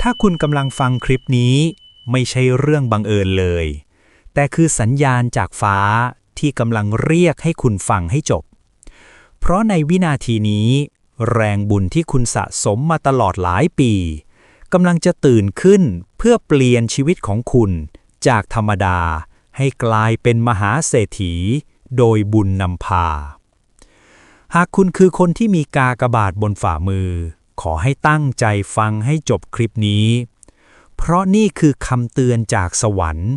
ถ้าคุณกำลังฟังคลิปนี้ ไม่ใช่เรื่องบังเอิญเลย แต่คือสัญญาณจากฟ้าที่กำลังเรียกให้คุณฟังให้จบ เพราะในวินาทีนี้ แรงบุญที่คุณสะสมมาตลอดหลายปีกำลังจะตื่นขึ้นเพื่อเปลี่ยนชีวิตของคุณ จากธรรมดาให้กลายเป็นมหาเศรษฐี โดยบุญนำพา หากคุณคือคนที่มีกากบาทบนฝ่ามือ ขอให้ตั้งใจฟังให้จบคลิปนี้ เพราะนี่คือคำเตือนจากสวรรค์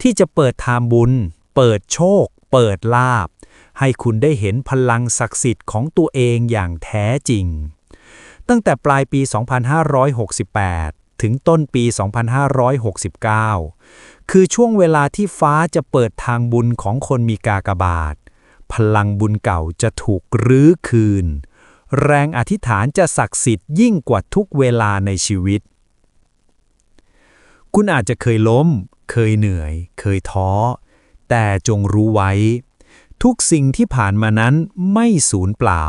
ที่จะเปิดทางบุญ เปิดโชค เปิดลาบ ให้คุณได้เห็นพลังศักดิ์สิทธิ์ของตัวเองอย่างแท้จริง ตั้งแต่ปลายปี 2568 ถึงต้นปี 2569 คือช่วงเวลาที่ฟ้าจะเปิดทางบุญของคนมีกากบาท พลังบุญเก่าจะถูกรื้อคืน แรงอธิษฐานจะศักดิ์สิทธิ์ยิ่งกว่าทุกเวลาในชีวิต คุณอาจจะเคยล้ม เคยเหนื่อย เคยท้อ แต่จงรู้ไว้ ทุกสิ่งที่ผ่านมานั้นไม่สูญเปล่า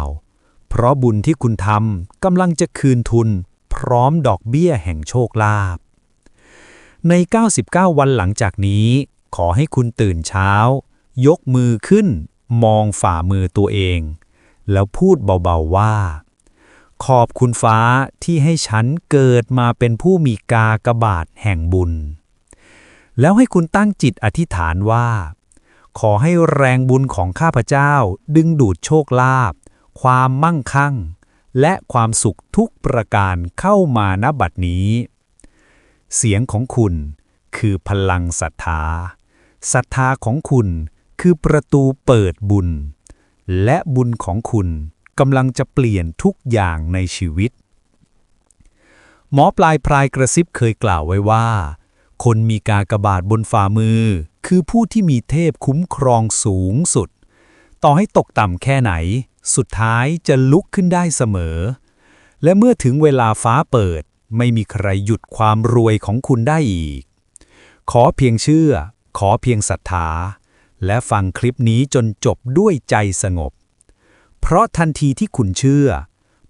เพราะบุญที่คุณทำกำลังจะคืนทุน พร้อมดอกเบี้ยแห่งโชคลาภ ใน 99 วันหลังจากนี้ ขอให้คุณตื่นเช้า ยกมือขึ้น มองฝ่ามือตัวเอง แล้วพูดเบาๆว่า ขอบคุณฟ้าที่ให้ฉันเกิดมาเป็นผู้มีกากบาทแห่งบุญ แล้วให้คุณตั้งจิตอธิษฐานว่า ขอให้แรงบุญของข้าพเจ้าดึงดูดโชคลาภความมั่งคั่ง และความสุขทุกประการเข้ามาณบัดนี้ เสียงของคุณคือพลังศรัทธาศรัทธาของคุณคือประตูเปิดบุญ และบุญของคุณกำลังจะเปลี่ยนทุกอย่างในชีวิต หมอปลายพรายกระซิบเคยกล่าวไว้ว่า คนมีกากบาทบนฝ่ามือ คือผู้ที่มีเทพคุ้มครองสูงสุด ต่อให้ตกต่ำแค่ไหน สุดท้ายจะลุกขึ้นได้เสมอ และเมื่อถึงเวลาฟ้าเปิด ไม่มีใครหยุดความรวยของคุณได้อีก ขอเพียงเชื่อ ขอเพียงศรัทธา และฟังคลิปนี้จนจบด้วยใจสงบ เพราะทันทีที่คุณเชื่อ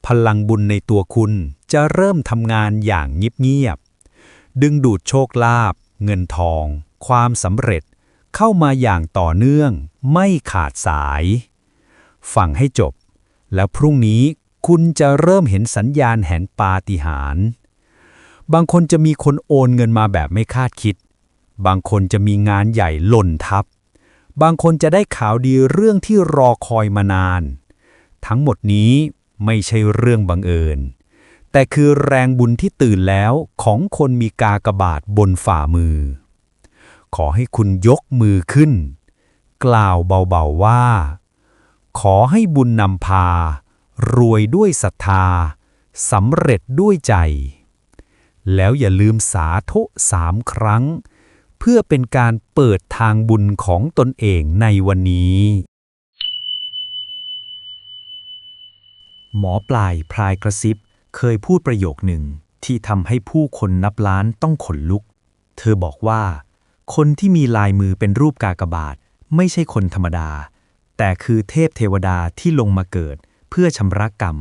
พลังบุญในตัวคุณจะเริ่มทำงานอย่างเงียบๆ ดึงดูดโชคลาภเงินทอง ความสำเร็จเข้ามาอย่างต่อเนื่องไม่ขาดสาย ฟังให้จบ แล้วพรุ่งนี้คุณจะเริ่มเห็นสัญญาณแห่งปาฏิหาริย์บางคนจะมีคนโอนเงินมาแบบไม่คาดคิด บางคนจะมีงานใหญ่หล่นทับ บางคนจะได้ข่าวดีเรื่องที่รอคอยมานาน ทั้งหมดนี้ไม่ใช่เรื่องบังเอิญ แต่คือแรงบุญที่ตื่นแล้วของคนมีกากบาทบนฝ่ามือ ขอให้คุณยกมือขึ้น กล่าวเบาๆว่า ขอให้บุญนำพา รวยด้วยศรัทธาสำเร็จด้วยใจ แล้วอย่าลืมสาธุสามครั้ง เพื่อเป็นการเปิดทางบุญของตนเองในวันนี้ หมอปลายพลายกระซิบ เคยพูดประโยคหนึ่งที่ทำให้ผู้คนนับล้านต้องขนลุก เธอบอกว่า คนที่มีลายมือเป็นรูปกากบาท ไม่ใช่คนธรรมดา แต่คือเทพเทวดาที่ลงมาเกิด เพื่อชำระกรรม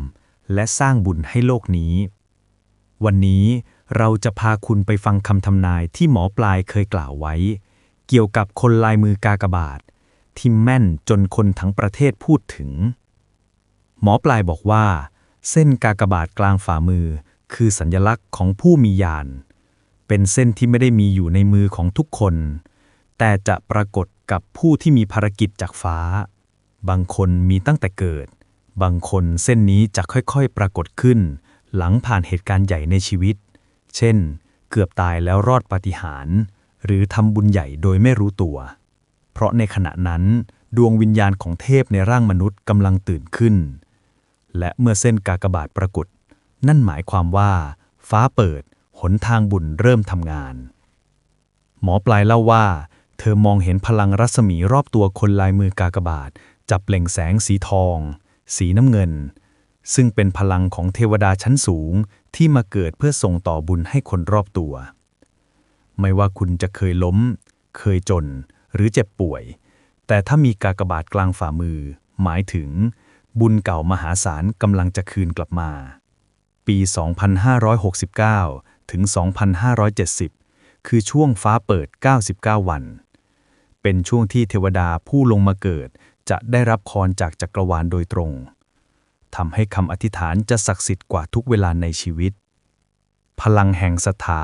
และสร้างบุญให้โลกนี้ วันนี้ เราจะพาคุณไปฟังคำทำนายที่หมอปลายเคยกล่าวไว้ เกี่ยวกับคนลายมือกากบาท ที่แม่นจนคนทั้งประเทศพูดถึง หมอปลายบอกว่า เส้นกากบาทกลางฝ่ามือ คือสัญลักษณ์ของผู้มีญาณเป็นเส้นที่ไม่ได้มีอยู่ในมือของทุกคน แต่จะปรากฏกับผู้ที่มีภารกิจจากฟ้า บางคนมีตั้งแต่เกิด บางคนเส้นนี้จะค่อยๆ ปรากฏขึ้น หลังผ่านเหตุการณ์ใหญ่ในชีวิต เช่น เกือบตายแล้วรอดปาฏิหาริย์หรือทำบุญใหญ่โดยไม่รู้ตัว เพราะในขณะนั้น ดวงวิญญาณของเทพในร่างมนุษย์กำลังตื่นขึ้น และเมื่อเส้นกากบาทปรากฏ นั่นหมายความว่า ฟ้าเปิด หนทางบุญเริ่มทำงาน หมอปลายเล่าว่า เธอมองเห็นพลังรัศมีรอบตัวคนลายมือกากบาทจับเปล่งแสงสีทอง สีน้ำเงิน ซึ่งเป็นพลังของเทวดาชั้นสูงที่มาเกิดเพื่อส่งต่อบุญให้คนรอบตัว ไม่ว่าคุณจะเคยล้ม เคยจน หรือเจ็บป่วย แต่ถ้ามีกากบาทกลางฝ่ามือ หมายถึง บุญเก่ามหาศาลกำลังจะคืนกลับมา ปี 2569 ถึง 2570 คือช่วงฟ้าเปิด 99 วัน เป็นช่วงที่เทวดาผู้ลงมาเกิดจะได้รับพรจากจักรวาลโดยตรง ทำให้คำอธิษฐานจะศักดิ์สิทธิ์กว่าทุกเวลาในชีวิต พลังแห่งศรัทธา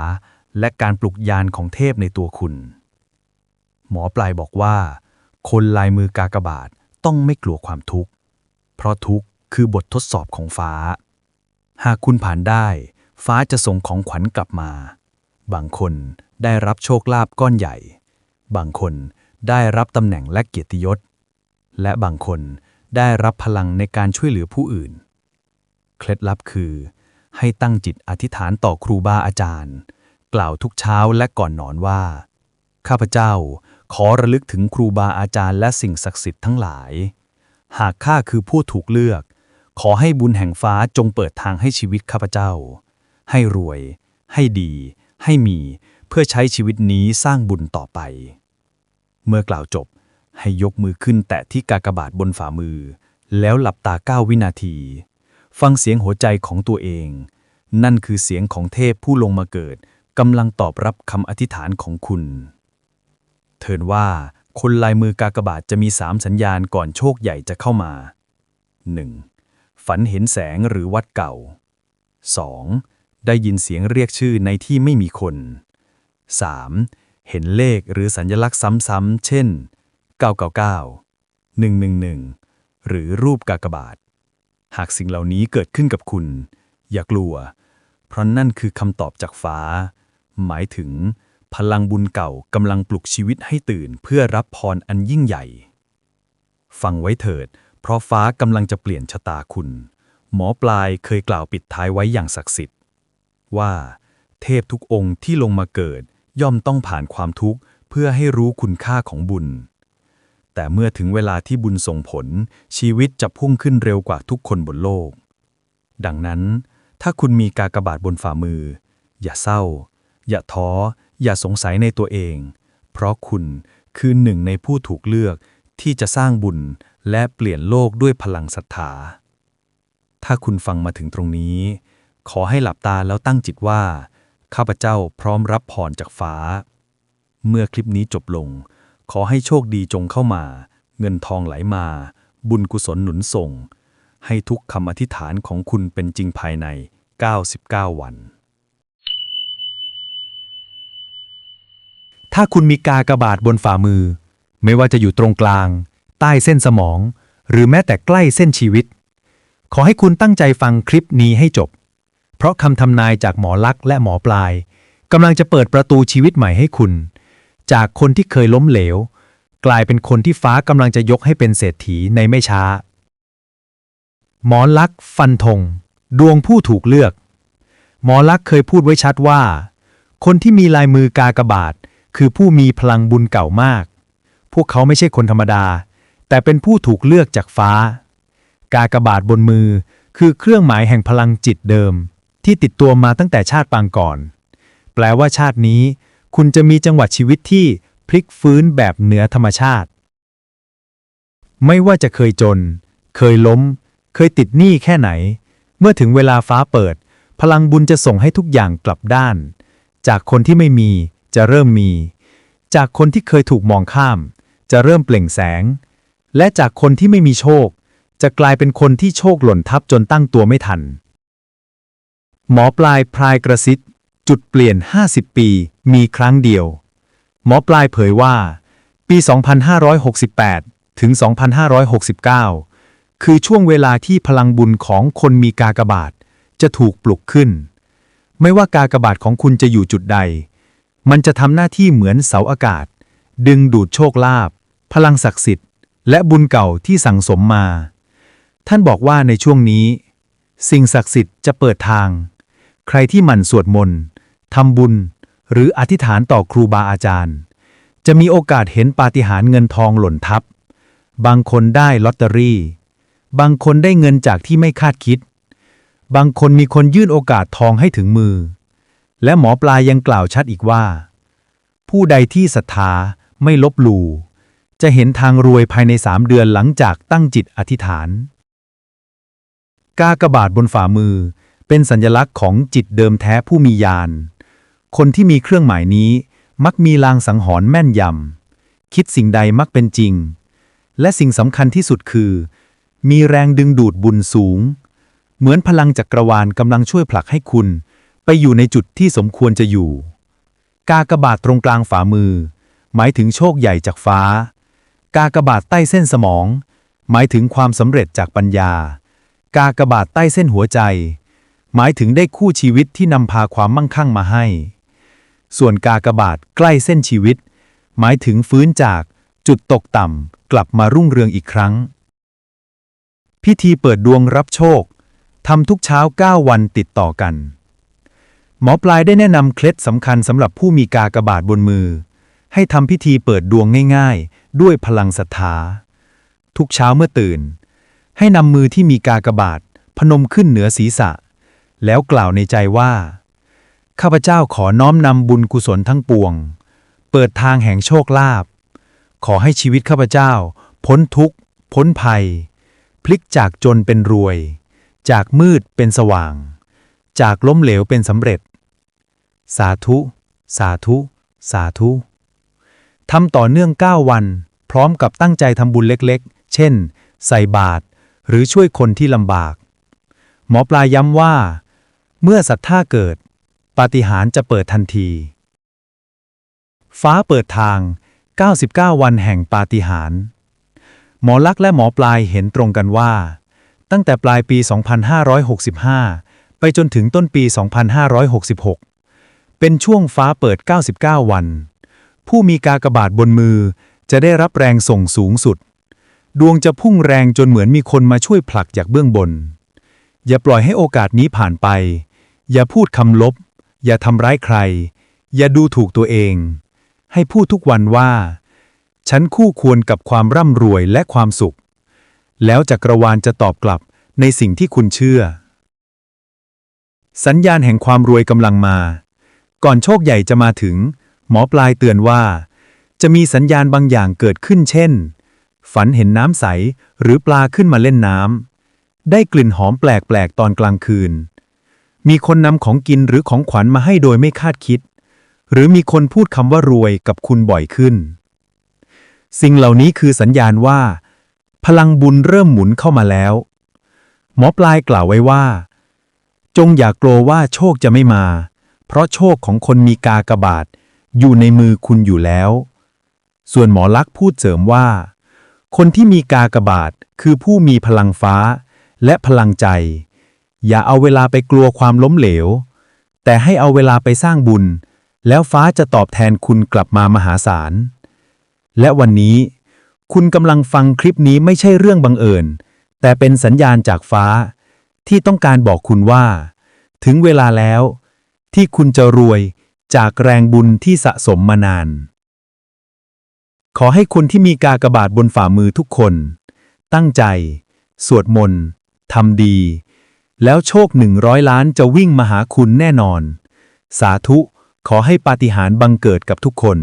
และการปลุกยานของเทพในตัวคุณ หมอปลายบอกว่า คนลายมือกากบาทต้องไม่กลัวความทุกข์ เพราะทุกข์คือบททดสอบของฟ้า หากคุณผ่านได้ ฟ้าจะส่งของขวัญกลับมา บางคนได้รับโชคลาภก้อนใหญ่ บางคนได้รับตำแหน่งและเกียรติยศ และบางคน ได้รับพลังในการช่วยเหลือผู้อื่น เคล็ดลับคือ ให้ตั้งจิตอธิษฐานต่อครูบาอาจารย์ กล่าวทุกเช้าและก่อนนอนว่า ข้าพเจ้าขอระลึกถึงครูบาอาจารย์และสิ่งศักดิ์สิทธิ์ทั้งหลาย หากข้าคือผู้ถูกเลือก ขอให้บุญแห่งฟ้าจงเปิดทางให้ชีวิตข้าพเจ้า ให้รวย ให้ดี ให้มี เพื่อใช้ชีวิตนี้สร้างบุญต่อไป เมื่อกล่าวจบ ให้ยกมือขึ้นแตะที่กากบาทบนฝ่ามือ แล้วหลับตาเก้าวินาที ฟังเสียงหัวใจของตัวเอง นั่นคือเสียงของเทพผู้ลงมาเกิดกำลังตอบรับคำอธิษฐานของคุณ เทินว่าคนลายมือกากบาทจะมีสามสัญญาณก่อนโชคใหญ่จะเข้ามา 1. ฝันเห็นแสงหรือวัดเก่า 2. ได้ยินเสียงเรียกชื่อในที่ไม่มีคน 3. เห็นเลขหรือสัญลักษณ์ซ้ำๆ เช่น 999 111 หรือรูปกากบาท หากสิ่งเหล่านี้เกิดขึ้นกับคุณ อย่ากลัว เพราะนั่นคือคำตอบจากฟ้า หมายถึง พลังบุญเก่ากำลังปลุกชีวิตให้ตื่นเพื่อรับพรอันยิ่งใหญ่ ฟังไว้เถิด เพราะฟ้ากำลังจะเปลี่ยนชะตาคุณ หมอปลายเคยกล่าวปิดท้ายไว้อย่างศักดิ์สิทธิ์ ว่า เทพทุกองค์ที่ลงมาเกิดย่อมต้องผ่านความทุกข์เพื่อให้รู้คุณค่าของบุญ แต่เมื่อถึงเวลาที่บุญส่งผล ชีวิตจะพุ่งขึ้นเร็วกว่าทุกคนบนโลก ดังนั้น ถ้าคุณมีกากบาทบนฝ่ามือ อย่าเศร้า อย่าท้อ อย่าสงสัยในตัวเอง เพราะคุณคือหนึ่งในผู้ถูกเลือกที่จะสร้างบุญและเปลี่ยนโลกด้วยพลังศรัทธา ถ้าคุณฟังมาถึงตรงนี้ ขอให้หลับตาแล้วตั้งจิตว่า ข้าพเจ้าพร้อมรับพรจากฟ้า เมื่อคลิปนี้จบลง ขอให้โชคดีจงเข้ามา เงินทองไหลมา บุญกุศลหนุนส่ง ให้ทุกคำอธิษฐานของคุณเป็นจริงภายใน 99 วัน ถ้าคุณมีกากระบาทบนฝ่ามือ ไม่ว่าจะอยู่ตรงกลาง ใต้เส้นสมอง หรือแม้แต่ใกล้เส้นชีวิต ขอให้คุณตั้งใจฟังคลิปนี้ให้จบ เพราะคำทำนายจากหมอลักษ์และหมอปลายกำลังจะเปิดประตูชีวิตใหม่ให้คุณ จากคนที่เคยล้มเหลว กลายเป็นคนที่ฟ้ากำลังจะยกให้เป็นเศรษฐีในไม่ช้า หมอลักษ์ฟันธง ดวงผู้ถูกเลือก หมอลักษ์เคยพูดไว้ชัดว่า คนที่มีลายมือกากบาท คือผู้มีพลังบุญเก่ามาก พวกเขาไม่ใช่คนธรรมดา แต่เป็นผู้ถูกเลือกจากฟ้า กากบาทบนมือคือเครื่องหมายแห่งพลังจิตเดิม ที่ติดตัวมาตั้งแต่ชาติปางก่อน แปลว่าชาตินี้ คุณจะมีจังหวัดชีวิตที่พลิกฟื้นแบบเหนือธรรมชาติ ไม่ว่าจะเคยจน เคยล้ม เคยติดหนี้แค่ไหน เมื่อถึงเวลาฟ้าเปิด พลังบุญจะส่งให้ทุกอย่างกลับด้าน จากคนที่ไม่มีจะเริ่มมี จากคนที่เคยถูกมองข้าม จะเริ่มเปล่งแสง และจากคนที่ไม่มีโชค จะกลายเป็นคนที่โชคหล่นทับจนตั้งตัวไม่ทัน หมอปลายพรายกระซิบจุดเปลี่ยน 50 ปี มีครั้งเดียว หมอปลายเผยว่า ปี 2568 ถึง 2569 คือช่วงเวลาที่พลังบุญของคนมีกากบาทจะถูกปลุกขึ้น ไม่ว่ากากบาทของคุณจะอยู่จุดใด มันจะทำหน้าที่เหมือนเสาอากาศ ดึงดูดโชคลาภพลังศักดิ์สิทธิ์ และบุญเก่าที่สั่งสมมา ท่านบอกว่าในช่วงนี้ สิ่งศักดิ์สิทธิ์จะเปิดทาง ใครที่หมั่นสวดมนต์ทำบุญ หรืออธิษฐานต่อครูบาอาจารย์ จะมีโอกาสเห็นปาฏิหาริย์เงินทองหล่นทับ บางคนได้ลอตเตอรี่ บางคนได้เงินจากที่ไม่คาดคิด บางคนมีคนยื่นโอกาสทองให้ถึงมือ และหมอปลายยังกล่าวชัดอีกว่า ผู้ใดที่ศรัทธาไม่ลบหลู่จะเห็นทางรวยภายในสามเดือนหลังจากตั้งจิตอธิษฐาน กากบาทบนฝ่ามือเป็นสัญลักษณ์ของจิตเดิมแท้ผู้มีญาณ คนที่มีเครื่องหมายนี้ มักมีลางสังหรณ์แม่นยำ คิดสิ่งใดมักเป็นจริง และสิ่งสำคัญที่สุดคือ มีแรงดึงดูดบุญสูง เหมือนพลังจักรวาลกำลังช่วยผลักให้คุณ ไปอยู่ในจุดที่สมควรจะอยู่ กากบาทตรงกลางฝ่ามือ หมายถึงโชคใหญ่จากฟ้า กากบาทใต้เส้นสมอง หมายถึงความสำเร็จจากปัญญา กากบาทใต้เส้นหัวใจ หมายถึงได้คู่ชีวิตที่นำพาความมั่งคั่งมาให้ ส่วนกากบาทใกล้เส้นชีวิต หมายถึงฟื้นจากจุดตกต่ำกลับมารุ่งเรืองอีกครั้ง พิธีเปิดดวงรับโชคทำทุกเช้า 9 วันติดต่อกัน หมอปลายได้แนะนำเคล็ดสำคัญสำหรับผู้มีกากบาทบนมือ ให้ทำพิธีเปิดดวงง่ายๆ ด้วยพลังศรัทธา ทุกเช้าเมื่อตื่น ให้นำมือที่มีกากบาทพนมขึ้นเหนือศีรษะ แล้วกล่าวในใจว่า ข้าพเจ้าขอน้อมนำบุญกุศลทั้งปวง เปิดทางแห่งโชคลาภขอให้ชีวิตข้าพเจ้า พ้นทุกข์ พ้นภัย พลิกจากจนเป็นรวย จากมืดเป็นสว่าง จากล้มเหลวเป็นสำเร็จ สาธุ สาธุ สาธุทำต่อเนื่อง 9 วัน พร้อมกับตั้งใจทำบุญเล็กๆ เช่น ใส่บาตรหรือช่วยคนที่ลำบาก หมอปลาย้ำว่า เมื่อศรัทธาเกิด ปาฏิหาริย์จะเปิดทันที ฟ้าเปิดทาง 99 วันแห่งปาฏิหาริย์หมอลักษ์และหมอปลายเห็นตรงกันว่า ตั้งแต่ปลายปี 2565 ไปจนถึงต้นปี 2566 เป็นช่วงฟ้าเปิด 99 วัน ผู้มีกากบาทบนมือจะได้รับแรงส่งสูงสุด ดวงจะพุ่งแรงจนเหมือนมีคนมาช่วยผลักจากเบื้องบน อย่าปล่อยให้โอกาสนี้ผ่านไป อย่าพูดคำลบ อย่าทำร้ายใคร อย่าดูถูกตัวเอง ให้พูดทุกวันว่า ฉันคู่ควรกับความร่ำรวยและความสุข แล้วจักรวาลจะตอบกลับในสิ่งที่คุณเชื่อ สัญญาณแห่งความรวยกำลังมา ก่อนโชคใหญ่จะมาถึง หมอปลายเตือนว่า จะมีสัญญาณบางอย่างเกิดขึ้นเช่น ฝันเห็นน้ำใสหรือปลาขึ้นมาเล่นน้ำได้กลิ่นหอมแปลกๆตอนกลางคืน มีคนนำของกินหรือของขวัญมาให้โดยไม่คาดคิด หรือมีคนพูดคำว่ารวยกับคุณบ่อยขึ้น สิ่งเหล่านี้คือสัญญาณว่า พลังบุญเริ่มหมุนเข้ามาแล้ว หมอปลายกล่าวไว้ว่า จงอย่ากลัวว่าโชคจะไม่มา เพราะโชคของคนมีกากบาทอยู่ในมือคุณอยู่แล้ว ส่วนหมอลักษ์พูดเสริมว่า คนที่มีกากบาทคือผู้มีพลังฟ้าและพลังใจ อย่าเอาเวลาไปกลัวความล้มเหลว แต่ให้เอาเวลาไปสร้างบุญ แล้วฟ้าจะตอบแทนคุณกลับมามหาศาล และวันนี้ คุณกำลังฟังคลิปนี้ไม่ใช่เรื่องบังเอิญ แต่เป็นสัญญาณจากฟ้า ที่ต้องการบอกคุณว่า ถึงเวลาแล้ว ที่คุณจะรวยจากแรงบุญที่สะสมมานาน ขอให้คนที่มีกากบาทบนฝ่ามือทุกคน ตั้งใจ สวดมนต์ทำดี แล้วโชคหนึ่งร้อยล้านจะวิ่งมาหาคุณแน่นอน สาธุขอให้ปาฏิหาริย์บังเกิดกับทุกคน